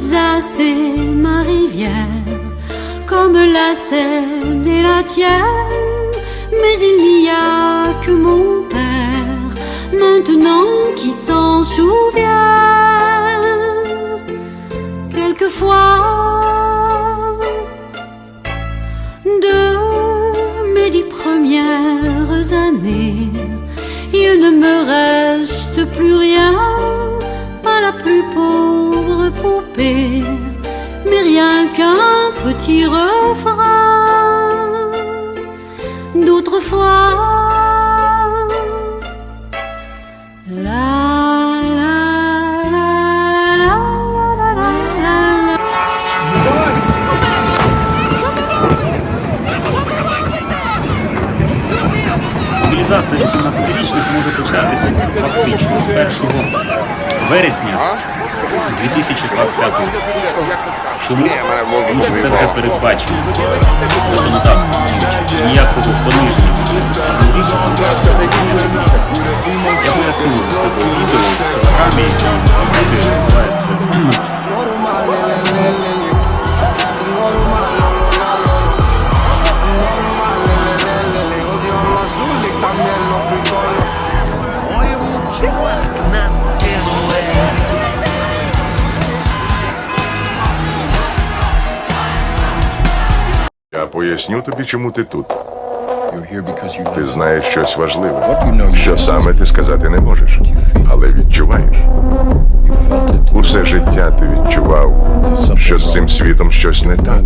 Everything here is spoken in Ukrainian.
l'Alsace est ma rivière, comme la Seine et la tienne. Mais il n'y a que mon père, maintenant qui s'en souvient. Quelquefois, de mes dix premières années, il ne me reste plus rien, pas la plus pauvre mais rien qu'un petit refrain d'autrefois. Мобілізація 18-річних може початися фактично з 1 вересня 2025 року. Чому? Тому що це вже передбачено законодавством. Ніякого пониження Я поясню це відео Я поясню тобі, чому ти тут. Ти знаєш щось важливе, що саме ти сказати не можеш, але відчуваєш. Усе життя ти відчував, що з цим світом щось не так.